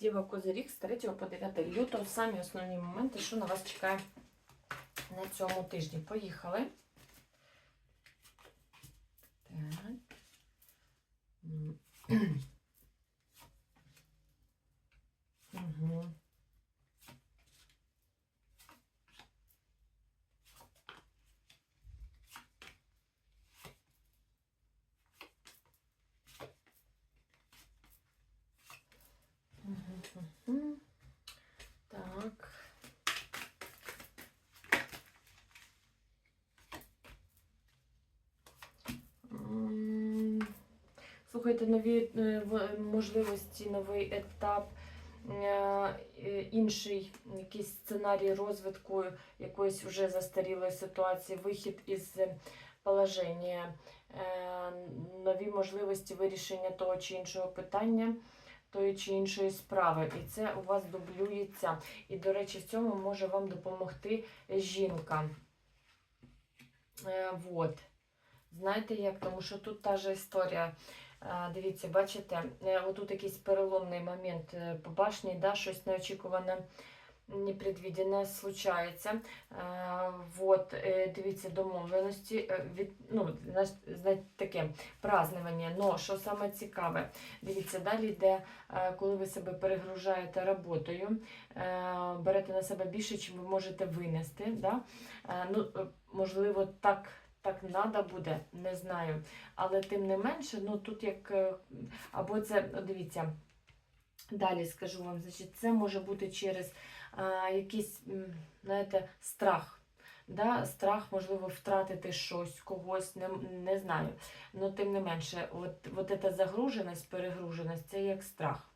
Діва Козиріг з 3 по 9 лютого. Самі основні моменти, що на вас чекає на цьому тижні. Поїхали. Так. Слухайте, нові е, можливості, новий етап, е, е, інший якийсь сценарій розвитку якоїсь вже застарілої ситуації, вихід із положення, нові можливості вирішення того чи іншого питання тої чи іншої справи. І це у вас дублюється. І, до речі, в цьому може вам допомогти жінка. Е, вот. Знаєте як? Тому що тут та же історія. Дивіться, бачите, е, отут якийсь переломний момент е, по башні, да, щось неочікуване, непредвиденне случається. Е, Вот, дивіться, домовленості, від, ну, таке празднування. Но що саме цікаве, дивіться, далі йде, коли ви себе перегружаєте роботою, берете на себе більше, чим ви можете винести. Да? Ну, можливо, так. Так треба буде, не знаю. Але тим не менше, ну тут як. е, Або це, ну, дивіться, далі скажу вам, значить, це може бути через а, якийсь, знаєте, страх. Да? Страх, можливо, втратити щось, когось, не, не знаю. Ну, тим не менше, от, от ця загруженість, перегруженість це як страх.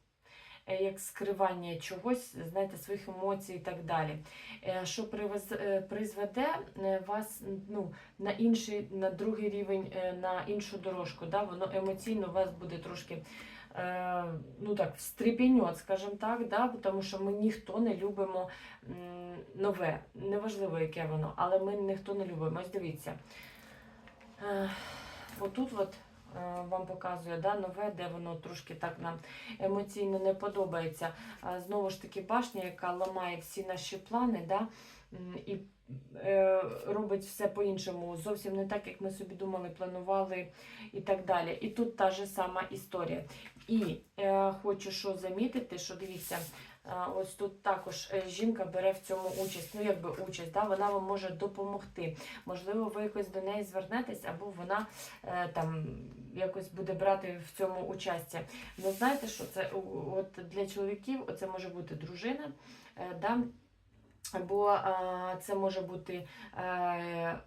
Е, Як скривання чогось, знаєте, своїх емоцій і так далі. Е, Що е, призведе вас ну, на інший, на другий рівень, на іншу дорожку. Да? Воно емоційно вас буде трошки ну так, встрепенет, скажімо так, да? тому що ми ніхто не любимо нове. Неважливо, яке воно, але ми ніхто не любимо. Ось дивіться. Отут от, вам показує да, нове, де воно трошки так нам емоційно не подобається. Знову ж таки, башня, яка ламає всі наші плани, да, і е, робить все по-іншому, зовсім не так, як ми собі думали, планували і так далі. І тут та ж сама історія. І е, хочу що замітити, що дивіться, е, ось тут також е, жінка бере в цьому участь, ну якби участь, да, вона вам може допомогти. Можливо, ви якось до неї звернетесь, або вона е, там якось буде брати в цьому участя. Ну, знаєте, що це от для чоловіків це може бути дружина, е, да? Або е, це може бути е,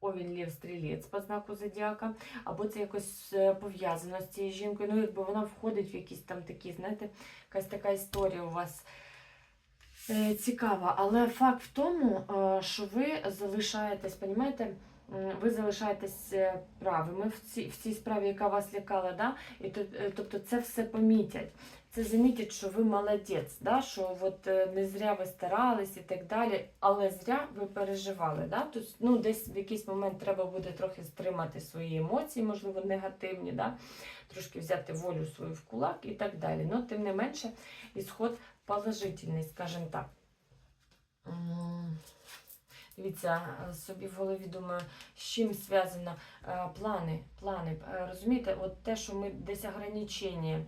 овін лів стрілець по знаку зодіака, або це якось е, пов'язано з цією жінкою. Ну, якби вона входить в якісь там такі, знаєте, якась така історія у вас. е, Цікава, але факт в тому, що ви залишаєтесь, понімаєте, м, ви залишаєтесь е, правими в цій, в цій справі, яка вас лякала, да? і е, тобто це все помітять. Це замітять, що ви молодець, да? що от е, не зря ви старались і так далі, але зря ви переживали. Да? Тобто, ну, десь в якийсь момент треба буде трохи стримати свої емоції, можливо, негативні, да? трошки взяти волю свою в кулак і так далі. Ну, тим не менше, ісход положительний, скажімо так. Дивіться, е, собі в голові думаю, з чим зв'язано е, плани. плани. Е, Розумієте, от те, що ми десь ограничення,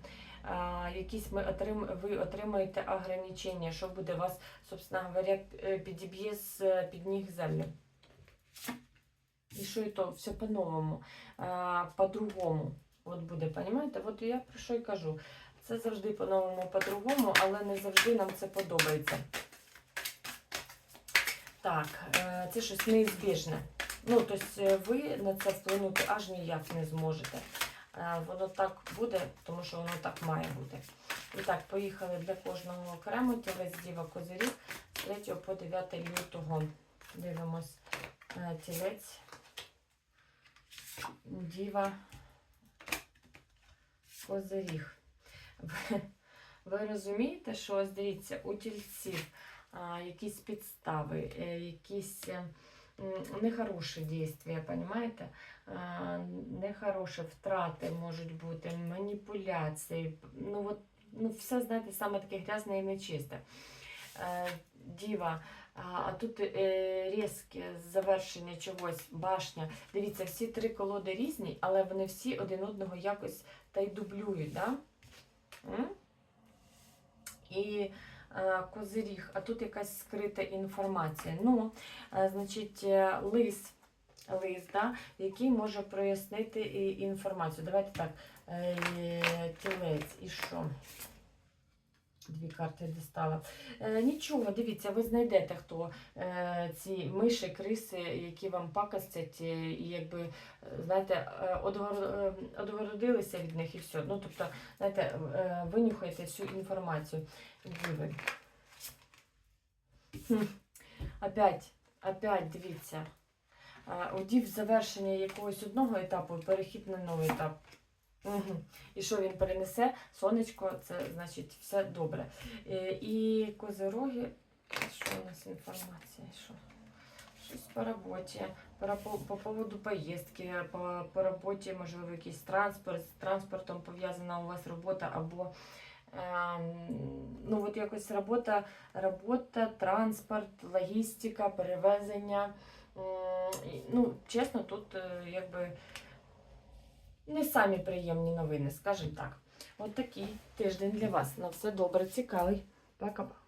якісь ми отрим, ви отримаєте ограничення, що буде вас, собственно говоря, підіб'є з під ніг землі. І що і то, все по-новому, по-другому. От буде, розумієте? От я про що й кажу. Це завжди по-новому, по-другому, але не завжди нам це подобається. Так, е, це щось неізбіжне. Ну, тобто ви на це вплинути аж ніяк не зможете. Е, Воно так буде, тому що воно так має бути. І так, поїхали для кожного окремо. Тілець Діва Козирів з 3 по 9 лютого. Дивимось тілець. Діва Козиріг. Ви, ви розумієте, що ось дивіться, у тільців якісь підстави, е, якісь е, нехороші дійства, понимаєте? Нехороші втрати можуть бути, маніпуляції. Ну, от ну, все, знаєте, саме таке грязне і нечисте. Е, Діва, а, тут різке завершення чогось, башня. Дивіться, всі три колоди різні, але вони всі один одного якось та й дублюють. Да? І козиріг, а тут якась скрита інформація. Ну, е, значить, е, лис, лис да, який може прояснити інформацію. Давайте так, е, тілець і що? Дві карти дістала. Е, нічого, дивіться, ви знайдете, хто е, ці миші, криси, які вам пакостять, е, і якби, е, знаєте, е, одгор, одгородилися від них і все. Ну, тобто, знаєте, е, винюхаєте всю інформацію. Діви. Хм. Опять, опять, дивіться. Е, У дів завершення якогось одного етапу, перехід на новий етап. Угу. І що він перенесе? Сонечко, це значить все добре. Е, І козироги. Що у нас інформація? Що? Щось по роботі, по, по поводу поїздки, по, по роботі, можливо, якийсь транспорт, з транспортом пов'язана у вас робота або ем, ну, от якось робота, робота, транспорт, логістика, перевезення. Ну, чесно, тут е, якби не самі приємні новини, скажімо так. От такий тиждень для вас. На все добре, цікавий. Пока-пока.